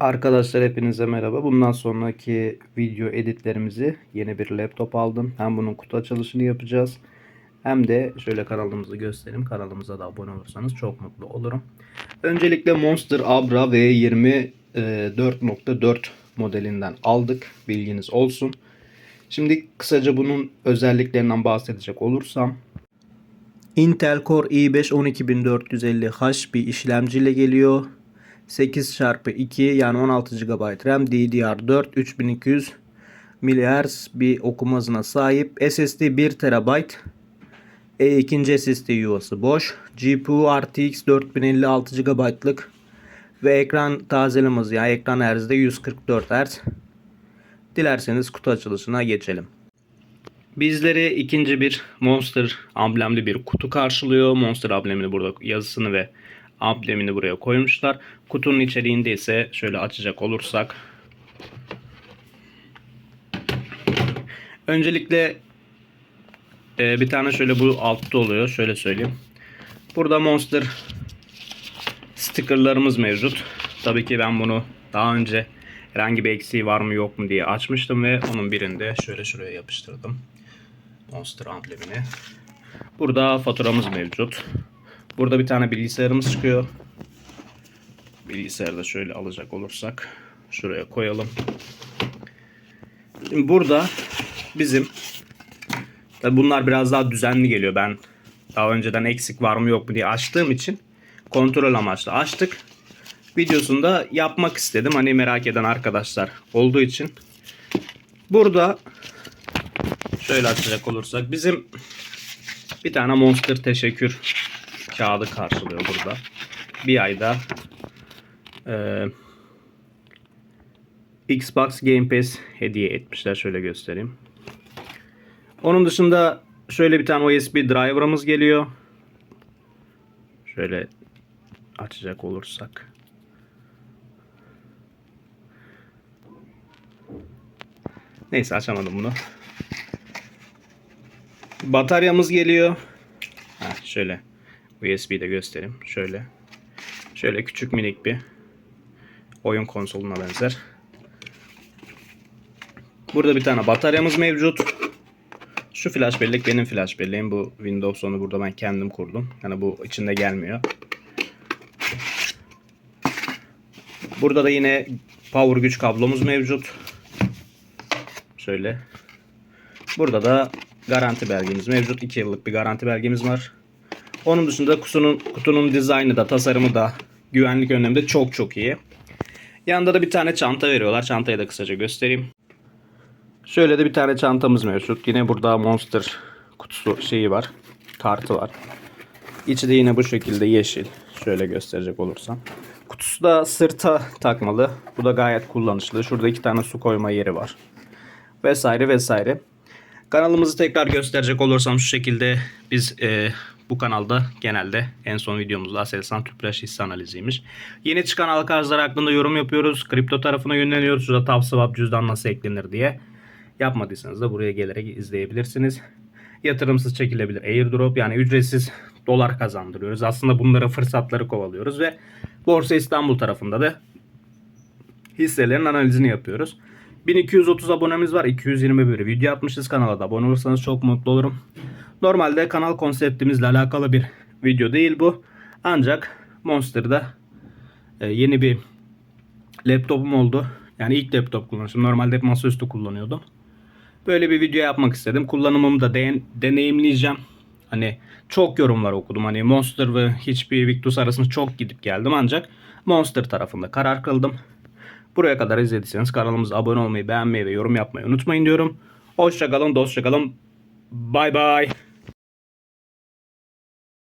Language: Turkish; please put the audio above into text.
Arkadaşlar hepinize merhaba. Bundan sonraki video editlerimizi yeni bir laptop aldım. Hem bunun kutu açılışını yapacağız. Hem de şöyle kanalımızı göstereyim. Kanalımıza da abone olursanız çok mutlu olurum. Öncelikle Monster Abra V20 e, 4.4 modelinden aldık. Bilginiz olsun. Şimdi kısaca bunun özelliklerinden bahsedecek olursam Intel Core i5 12450H bir işlemciyle geliyor. 8 çarpı 2 yani 16 GB RAM DDR4 3200 MHz bir okuma hızına sahip. SSD 1 TB. E ikinci SSD yuvası boş. GPU RTX 4050 6 GB'lık ve ekran tazeleme hızı yani ekran de 144 Hz. Dilerseniz kutu açılışına geçelim. Bizleri ikinci bir Monster amblemli bir kutu karşılıyor. Monster amblemini burada yazısını ve amblemini buraya koymuşlar. Kutunun içeriğinde ise şöyle açacak olursak Öncelikle e, bir tane şöyle bu altta oluyor. Şöyle söyleyeyim. Burada Monster stickerlarımız mevcut. Tabii ki ben bunu daha önce herhangi bir eksiği var mı yok mu diye açmıştım ve onun birinde şöyle şuraya yapıştırdım. Monster amblemini. Burada faturamız mevcut. Burada bir tane bilgisayarımız çıkıyor. Bilgisayarı da şöyle alacak olursak şuraya koyalım. Şimdi burada bizim tabi bunlar biraz daha düzenli geliyor. Ben daha önceden eksik var mı yok mu diye açtığım için kontrol amaçlı açtık. Videosunda yapmak istedim. Hani merak eden arkadaşlar olduğu için. Burada şöyle açacak olursak bizim bir tane Monster teşekkür kağıdı karşılıyor burada. Bir ayda e, Xbox Game Pass hediye etmişler. Şöyle göstereyim. Onun dışında şöyle bir tane USB driver'ımız geliyor. Şöyle açacak olursak. Neyse açamadım bunu. Bataryamız geliyor. Ha, şöyle USB'de göstereyim. Şöyle. Şöyle küçük minik bir oyun konsoluna benzer. Burada bir tane bataryamız mevcut. Şu flash bellek benim flash belleğim. Bu Windows onu burada ben kendim kurdum. Yani bu içinde gelmiyor. Burada da yine power güç kablomuz mevcut. Şöyle. Burada da garanti belgemiz mevcut. 2 yıllık bir garanti belgemiz var. Onun dışında kutunun, kutunun dizaynı da tasarımı da güvenlik önlemde çok çok iyi. Yanında da bir tane çanta veriyorlar. Çantayı da kısaca göstereyim. Şöyle de bir tane çantamız mevcut. Yine burada Monster kutusu şeyi var. Kartı var. İçi de yine bu şekilde yeşil. Şöyle gösterecek olursam. Kutusu da sırta takmalı. Bu da gayet kullanışlı. Şurada iki tane su koyma yeri var. Vesaire vesaire. Kanalımızı tekrar gösterecek olursam şu şekilde biz e, bu kanalda genelde en son videomuzda Aselsan Tüpraş hisse analiziymiş. Yeni çıkan halka arzlar hakkında yorum yapıyoruz. Kripto tarafına yönleniyoruz. Şurada TAP swap cüzdan nasıl eklenir diye. Yapmadıysanız da buraya gelerek izleyebilirsiniz. Yatırımsız çekilebilir airdrop yani ücretsiz dolar kazandırıyoruz. Aslında bunlara fırsatları kovalıyoruz ve Borsa İstanbul tarafında da hisselerin analizini yapıyoruz. 1230 abonemiz var. 221 video atmışız. Kanala da abone olursanız çok mutlu olurum. Normalde kanal konseptimizle alakalı bir video değil bu. Ancak Monster'da e, yeni bir laptopum oldu. Yani ilk laptop kullanışım. Normalde hep masaüstü kullanıyordum. Böyle bir video yapmak istedim. Kullanımımı da de- deneyimleyeceğim. Hani çok yorumlar okudum. Hani Monster ve hiçbir Victus arasında çok gidip geldim. Ancak Monster tarafında karar kıldım. Buraya kadar izlediyseniz kanalımıza abone olmayı, beğenmeyi ve yorum yapmayı unutmayın diyorum. Hoşçakalın, dostçakalın. Bye bye.